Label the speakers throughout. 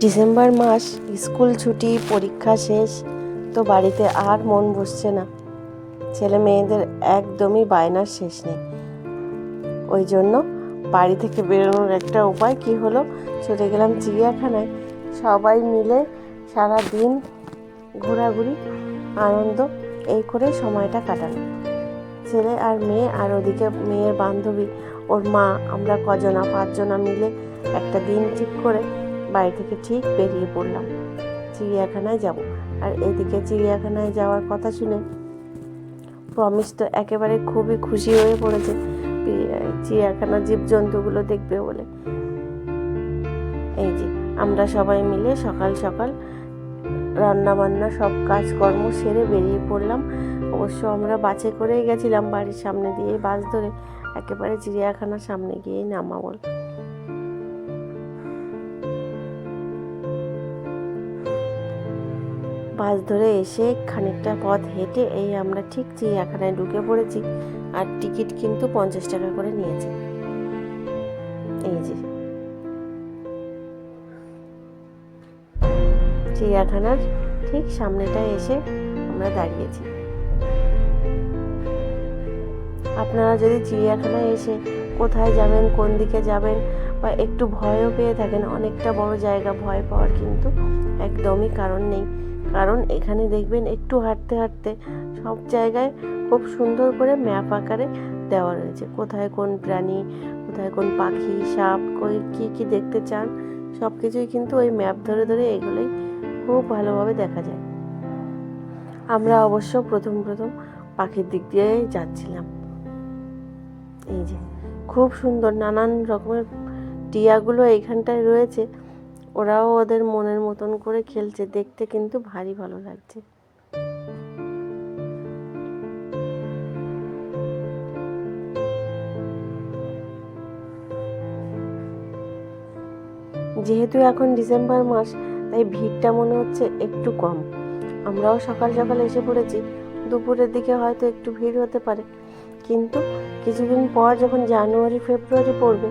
Speaker 1: December মাস, school ছুটি, পরীক্ষা শেষ, তো বাড়িতে আর মন বসছে না। ছেলে মেয়েদের একদমই বায়নার শেষ নেই। ওই জন্য বাড়ি থেকে বেরোনোর একটা উপায় কি হলো? চলে গেলাম চিড়িয়াখানায়। সবাই মিলে সারা দিন ঘোরাঘুরি, আনন্দ, এই করে সময়টা কাটানো ছেলে আর মেয়ে আর ওদিকে মেয়ের বান্ধবী, ওর মা, আমরা কজনা, পাঁচজনা মিলে একটা দিন ঠিক করে বাড়ি থেকে ঠিক বেরিয়ে পড়লাম। চিড়িয়াখানায় যাব। আর এদিকে চিড়িয়াখানায় যাওয়ার কথা শুনে প্রমিস তো একেবারে খুবই খুশি হয়ে পড়েছে। চিড়িয়াখানার জীবজন্তুগুলো দেখবে বলে। এই যে, আমরা সবাই মিলে সকাল সকাল রান্না বান্না সব কাজকর্ম সেরে বেরিয়ে পড়লাম। অবশ্য আমরা বাসে করেই গেছিলাম বাড়ির সামনে দিয়ে বাস ধরে। একেবারে চিড়িয়াখানার সামনে গিয়েই নামাবো। বাস ধরে এসে খানিকটা পথ হেঁটে এই আমরা ঠিক চিড়িয়াখানায় ঢুকে পড়েছি আর টিকিট কিন্তু পঞ্চাশ টাকা করে নিয়েছে। এই যে। চিড়িয়াখানার ঠিক সামনেটায় এসে আমরা দাঁড়িয়েছি। আপনারা যদি চিড়িয়াখানায় এসে কোথায় যাবেন, কোন দিকে যাবেন বা একটু ভয়ও পেয়ে থাকেন, অনেকটা বড় জায়গা ভয় পাওয়ার কিন্তু একদমই কারণ নেই। কারণ এখানে দেখবেন একটু হাঁটতে হাঁটতে সব জায়গায় খুব সুন্দর করে ম্যাপ আকারে দেওয়া রয়েছে। কোথায় কোন প্রাণী, কোথায় কোন পাখি, সাপ, কই, কী কী দেখতে চান সব কিছুই কিন্তু ওই ম্যাপ ধরে ধরে এগুলোই খুব ভালোভাবে দেখা যায়। আমরা অবশ্য প্রথম প্রথম পাখির দিক দিয়েই যাচ্ছিলাম। এই যে, খুব সুন্দর নানান রকমের টিয়াগুলো এইখানটায় রয়েছে। ওরাও ওদের মনের মতন করে খেলছে। দেখতে কিন্তু ভারী ভালো লাগছে। যেহেতু এখন ডিসেম্বর মাস, তাই ভিড়টা মনে হচ্ছে একটু কম। আমরাও সকাল সকাল এসে পড়েছি। দুপুরের দিকে হয়তো একটু ভিড় হতে পারে। কিন্তু কিছুদিন পর যখন জানুয়ারি, ফেব্রুয়ারি পড়বে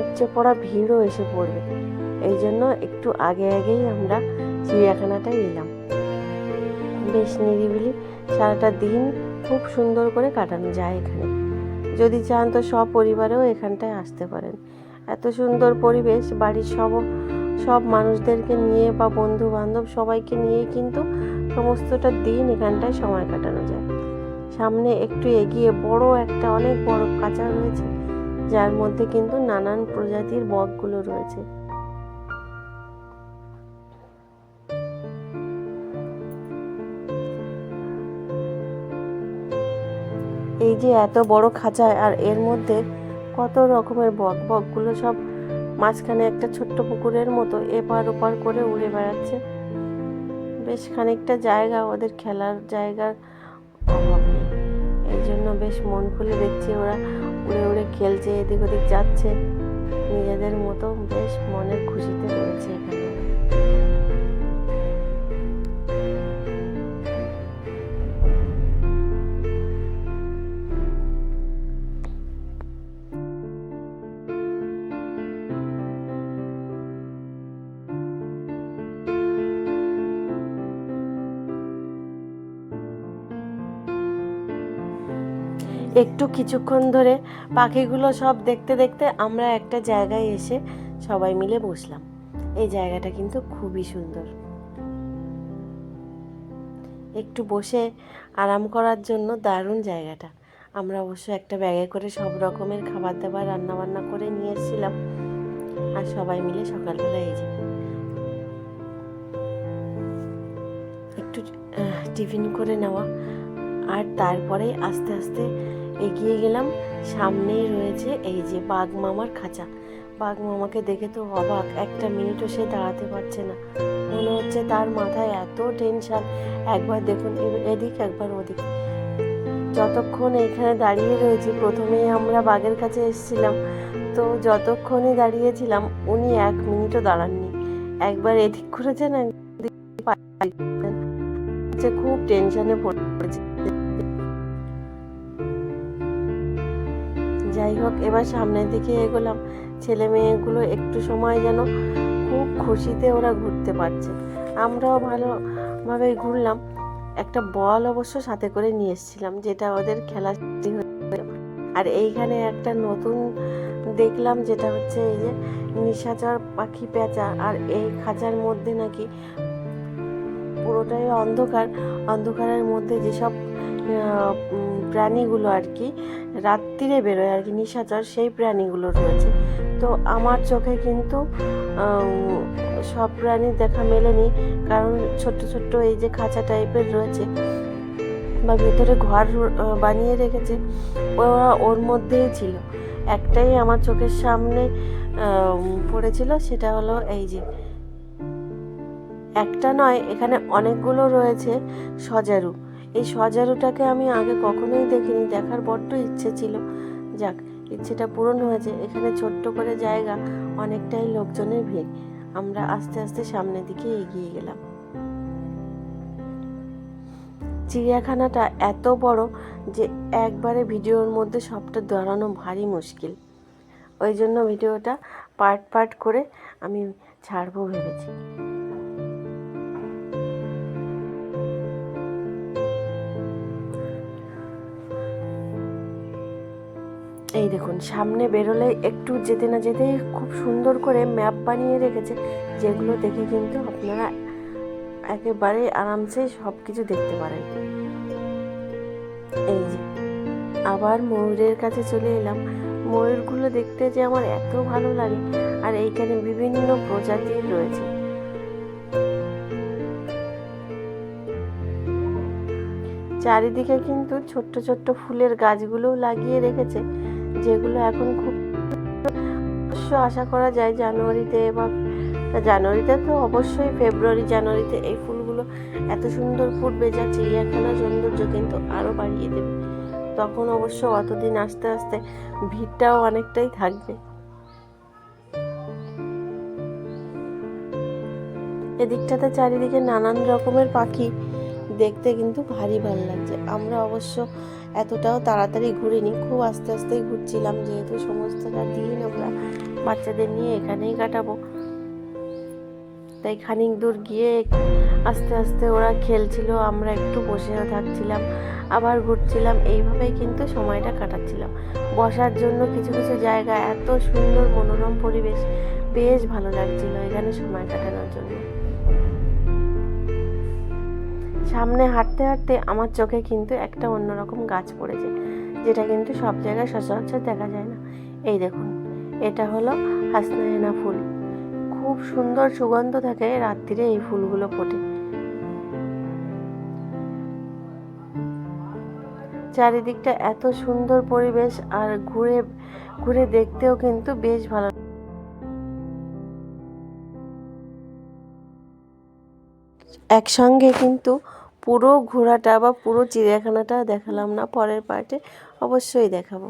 Speaker 1: ইচ্ছে পড়া ভিড়ও এসে পড়বে। এই জন্য একটু আগে আগেই আমরা চিড়িয়াখানাটায় এলাম। বেশ নিরিবিলি, সারাটা দিন খুব সুন্দর করে কাটানো যায় এখানে। যদি চান তো সব পরিবারেও এখানটায় আসতে পারেন। এত সুন্দর পরিবেশ, বাড়ির সব সব মানুষদেরকে নিয়ে বা বন্ধু বান্ধব সবাইকে নিয়ে কিন্তু সমস্তটা দিন এখানটায় সময় কাটানো যায়। সামনে একটু এগিয়ে বড় একটা অনেক বড় কাঁচা রয়েছে, যার মধ্যে কিন্তু নানান প্রজাতির বকগুলো রয়েছে। এই যে এত বড় খাঁচা আর এর মধ্যে কত রকমের বক বকগুলো সব মাঝখানে একটা ছোট্ট পুকুরের মতো এপার ওপার করে উড়ে বেড়াচ্ছে। বেশ খানিকটা জায়গা ওদের খেলার জায়গার অভাব নেই। এই জন্য বেশ মন খুলে দেখছি ওরা উড়ে উড়ে খেলছে, এদিক ওদিক যাচ্ছে। নিজেদের মতো বেশ মনের খুশিতে রয়েছে এখানে। একটু কিছুক্ষণ ধরে পাখিগুলো সব দেখতে দেখতে আমরা একটা জায়গায় এসে সবাই মিলে বসলাম। এই জায়গাটা কিন্তু খুবই সুন্দর। একটু বসে আরাম করার জন্য দারুণ জায়গাটা। আমরা অবশ্য একটা ব্যাগে করে সব রকমের খাবার দাবার রান্না বান্না করে নিয়ে এসেছিলাম। আর সবাই মিলে সকালবেলা এই যে একটু টিফিন করে নেওয়া। আর তারপরে আস্তে আস্তে এগিয়ে গেলাম। সামনেই রয়েছে এই যে বাঘ মামার খাঁচা। বাঘ মামাকে দেখে তো অবাক, একটা মিনিটও সে দাঁড়াতে পারছে না। মনে হচ্ছে তার মাথায় এত টেনশন। একবার দেখুন এদিক, একবার ওদিক। যতক্ষণ এইখানে দাঁড়িয়ে রয়েছি, প্রথমেই আমরা বাঘের কাছে এসেছিলাম। তো যতক্ষণে দাঁড়িয়েছিলাম, উনি এক মিনিটও দাঁড়াননি। একবার এদিক হচ্ছে খুব টেনশনে পড়েছে। যাই হোক, এবার সামনের দিকে এগোলাম। ছেলে মেয়েগুলো একটু সময় যেন খুব খুশিতে ওরা ঘুরতে পারছে। আমরাও ভালোভাবে ঘুরলাম। একটা বল অবশ্য সাথে করে নিয়ে এসেছিলাম, যেটা ওদের খেলা আর এইখানে একটা নতুন দেখলাম, যেটা হচ্ছে এই যে নিশাচর পাখি পেঁচা আর এই খাঁচার মধ্যে নাকি পুরোটাই অন্ধকার। অন্ধকারের মধ্যে যেসব প্রাণীগুলো আর কি রাত্রিরে বেরোয় আর কি, নিশাচর সেই প্রাণীগুলো রয়েছে। তো আমার চোখে কিন্তু সব প্রাণীর দেখা মেলেনি, কারণ ছোট্ট ছোট্ট এই যে খাঁচা টাইপের রয়েছে, বা ভেতরে ঘর বানিয়ে রেখেছে, ওরা ওর মধ্যেই ছিল। একটাই আমার চোখের সামনে পড়েছিল, সেটা হলো এই যে, একটা নয়, এখানে অনেকগুলো রয়েছে সজারু। এই সজারুটাকে আমি আগে কখনোই দেখিনি, দেখার বড্ড ইচ্ছে ছিল। যাক, ইচ্ছেটা পূরণ হয়েছে। এখানে ছোট্ট করে জায়গা, অনেকটাই লোকজনের ভিড়। আমরা আস্তে আস্তে সামনের দিকে এগিয়ে গেলাম। চিড়িয়াখানাটা এত বড় যে একবারে ভিডিওর মধ্যে সবটা ধরানো ভারী মুশকিল। ওই জন্য ভিডিওটা পার্ট পার্ট করে আমি ছাড়বো ভেবেছি। এই দেখুন, সামনে বেরোলে একটু যেতে না যেতে খুব সুন্দর করে ম্যাপ বানিয়ে রেখেছে, যেগুলো দেখে কিন্তু আপনারা একেবারে আরামসে সব কিছু দেখতে পারেন। এই যে, আবার ময়ূরের কাছে চলে এলাম। ময়ূরগুলো দেখতে যে আমার এত ভালো লাগে, আর এইখানে বিভিন্ন প্রজাতির রয়েছে। চারিদিকে কিন্তু ছোট্ট ছোট্ট ফুলের গাছগুলোও লাগিয়ে রেখেছে। যেগুলো এখন খুব অবশ্য আশা করা যায় জানুয়ারিতে বা জানুয়ারিতে তো অবশ্যই ফেব্রুয়ারি, জানুয়ারিতে এই ফুলগুলো এত সুন্দর ফুটবে যা চিড়িয়াখানার সৌন্দর্য কিন্তু আরও বাড়িয়ে দেবে। তখন অবশ্য অতদিন আস্তে আস্তে ভিড়টাও অনেকটাই থাকবে। এদিকটাতে চারিদিকে নানান রকমের পাখি দেখতে কিন্তু ভারী ভালো লাগছে। আমরা অবশ্য এতটাও তাড়াতাড়ি ঘুরিনি, খুব আস্তে আস্তেই ঘুরছিলাম। যেহেতু সমস্তটা দিন আমরা বাচ্চাদের নিয়ে এখানেই কাটাবো। তাই খানিক দূর গিয়ে আস্তে আস্তে ওরা খেলছিল, আমরা একটু বসেও থাকছিলাম, আবার ঘুরছিলাম। এইভাবেই কিন্তু সময়টা কাটাচ্ছিলাম। বসার জন্য কিছু কিছু জায়গা, এত সুন্দর মনোরম পরিবেশ, বেশ ভালো লাগছিল এখানে সময় কাটানোর জন্য। সামনে হাঁটতে হাঁটতে আমার চোখে কিন্তু একটা অন্যরকম গাছ পড়েছে, যেটা কিন্তু সব জায়গায় সচরাচর দেখা যায় না। এই দেখুন, এটা হলো হাসনাহেনা ফুল। খুব সুন্দর সুগন্ধ থাকে রাত্রিরে এই ফুলগুলো ফোটে। চারিদিকটা এত সুন্দর পরিবেশ আর ঘুরে ঘুরে দেখতেও কিন্তু বেশ ভালো একসঙ্গে কিন্তু পুরো ঘোরাটা বা পুরো চিড়িয়াখানাটা দেখালাম না পরের পার্টে অবশ্যই দেখাবো।